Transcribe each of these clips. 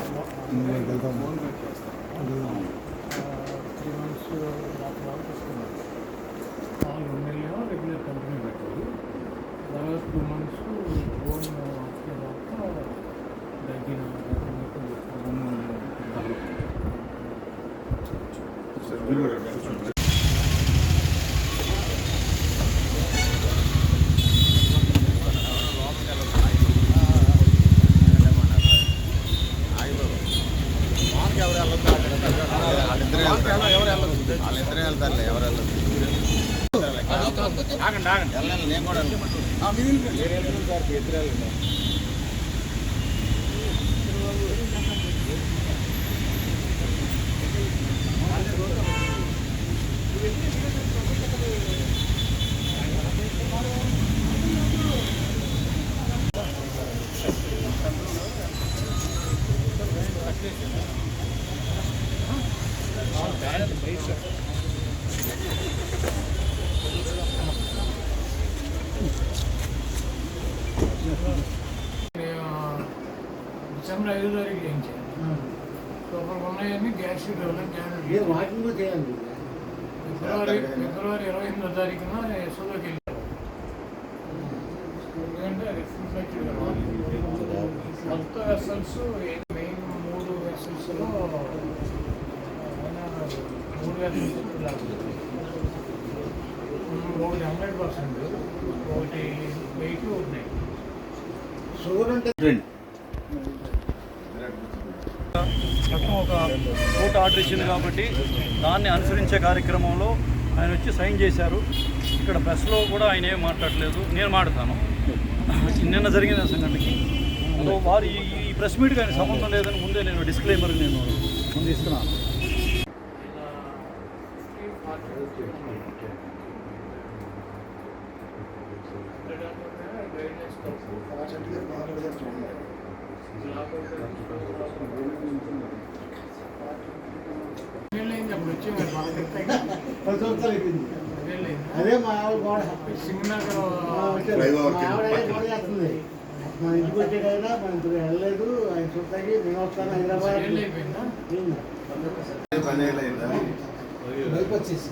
వెళ్దాం వెళ్దాం three months వాళ్ళు వస్తున్నారు వాళ్ళు రెగ్యులర్ కంపెనీ పెట్టారు తర్వాత టూ మంత్స్ వాళ్ళిద్దరే వెళ్తారులే ఎవరు వెళ్ళదు వెళ్ళాలి నేను కూడా డిసెంబర్ ఐదు తారీఖు చేయించాను లోపల ఉన్నాయని గ్యాస్ షీట్ ఇవ్వలేదు ఫిబ్రవరి ఫిబ్రవరి ఇరవై ఎనిమిదో తారీఖున ఎస్ఓలోకి వెళ్ళాను ఎందుకంటే అది ఫుల్ ఫ్లెక్టెడ్ కొత్త వెసల్స్ మెయిన్ మూడు వెసల్స్లో ఒకటి హండ్రెడ్ పర్సెంట్ ఒకటి వెయిట్ ఉన్నాయి షుగర్ అంటే చట్టం ఒక కోర్టు ఆర్డర్ ఇచ్చింది కాబట్టి దాన్ని అనుసరించే కార్యక్రమంలో ఆయన వచ్చి సైన్ చేశారు. ఇక్కడ ప్రెస్లో కూడా ఆయన ఏం మాట్లాడలేదు. నేను మాట్లాడతాను. నిన్న జరిగిన సంఘటనకి. వారు ఈ ఈ ప్రెస్ మీట్కి ఆయన సంబంధం లేదని ముందే నేను డిస్క్లైమర్ నేను ముందు ఇస్తున్నాను. అదే మా ఆవిడ గోడ సింగనగర్ మా ఇంటికి మా ఆవిడ మా ఇంటికి వెళ్ళలేదు ఆయన చూస్తాకి నేను వస్తాను హైదరాబాద్ పని బైక్ వచ్చేసి.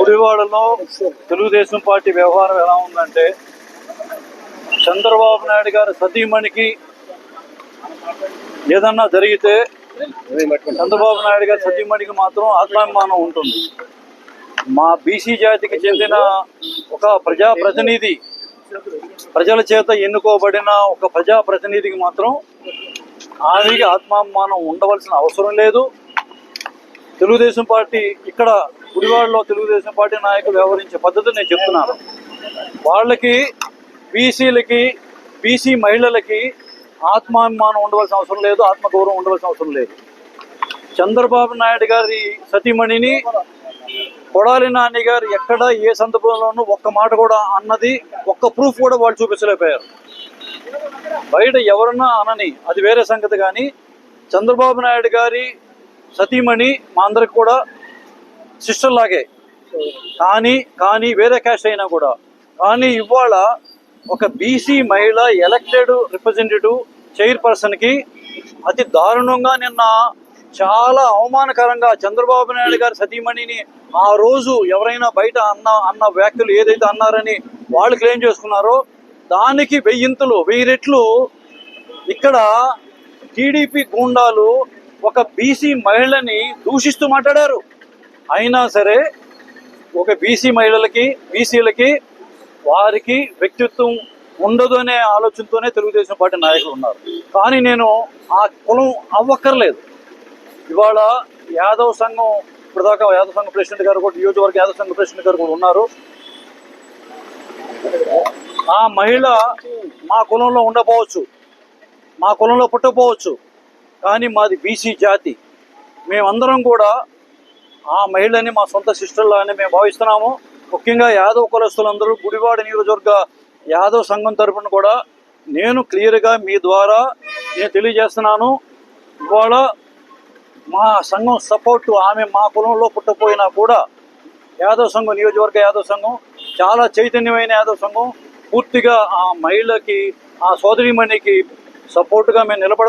గుడివాడలో తెలుగుదేశం పార్టీ వ్యవహారం ఎలా ఉందంటే చంద్రబాబు నాయుడు గారి సతీమణికి ఏదన్నా జరిగితే చంద్రబాబు నాయుడు గారి సతీమణికి మాత్రం ఆత్మాభిమానం ఉంటుంది. మా బీసీ జాతికి చెందిన ఒక ప్రజా ప్రతినిధి ప్రజల చేత ఎన్నుకోబడిన ఒక ప్రజా ప్రతినిధికి మాత్రం ఆమెకి ఆత్మాభిమానం ఉండవలసిన అవసరం లేదు. తెలుగుదేశం పార్టీ ఇక్కడ గుడివాడలో తెలుగుదేశం పార్టీ నాయకులు వ్యవహరించే పద్ధతి నేను చెప్తున్నాను. వాళ్ళకి బీసీలకి బీసీ మహిళలకి ఆత్మాభిమానం ఉండవలసిన అవసరం లేదు ఆత్మగౌరవం ఉండవలసిన అవసరం లేదు. చంద్రబాబు నాయుడు గారి సతీమణిని కొడాలి నాని గారు ఎక్కడ ఏ సందర్భంలోనూ ఒక్క మాట కూడా అన్నది ఒక్క ప్రూఫ్ కూడా వాళ్ళు చూపించలేకపోయారు. బయట ఎవరన్నా అనని అది వేరే సంగతి కానీ చంద్రబాబు నాయుడు గారి సతీమణి మా అందరికి కూడా సిస్టర్ లాగే. కానీ కానీ వేరే క్యాస్ట్ అయినా కూడా. కానీ ఇవాళ ఒక బీసీ మహిళ ఎలక్టెడ్ రిప్రజెంటేటివ్ చైర్పర్సన్కి అతి దారుణంగా నిన్న చాలా అవమానకరంగా చంద్రబాబు నాయుడు గారి సతీమణిని ఆ రోజు ఎవరైనా బయట అన్న అన్న వ్యాఖ్యలు ఏదైతే అన్నారని వాళ్ళు క్లెయిమ్ చేసుకున్నారో దానికి వెయ్యింతలు వెయ్యి రెట్లు ఇక్కడ టీడీపీ గూండాలు ఒక బీసీ మహిళని దూషిస్తూ మాట్లాడారు. అయినా సరే ఒక బీసీ మహిళలకి బీసీలకి వారికి వ్యక్తిత్వం ఉండదు అనే ఆలోచనతోనే తెలుగుదేశం పార్టీ నాయకులు ఉన్నారు. కానీ నేను ఆ కులం అవ్వక్కర్లేదు. ఇవాళ యాదవ్ సంఘం ఇప్పటిదాకా యాదవ సంఘం ప్రెసిడెంట్ గారు కూడా నియోజకవర్గ యాదవ సంఘ ప్రెసిడెంట్ గారు కూడా ఉన్నారు. ఆ మహిళ మా కులంలో ఉండకపోవచ్చు మా కులంలో పుట్టకపోవచ్చు కానీ మాది బీసీ జాతి. మేమందరం కూడా ఆ మహిళని మా సొంత సిస్టర్లానే మేము భావిస్తున్నాము. ముఖ్యంగా యాదవ్ కులస్తులందరూ గుడివాడ నియోజకవర్గ యాదవ్ సంఘం తరపున కూడా నేను క్లియర్గా మీ ద్వారా నేను తెలియజేస్తున్నాను. ఇవాళ మా సంఘం సపోర్టు ఆమె మా కులంలో పుట్టపోయినా కూడా యాదవ్ సంఘం నియోజకవర్గ యాదవ్ సంఘం చాలా చైతన్యమైన యాదవ్ సంఘం. పూర్తిగా ఆ మహిళకి ఆ సోదరిమణికి సపోర్టుగా మేము నిలబడ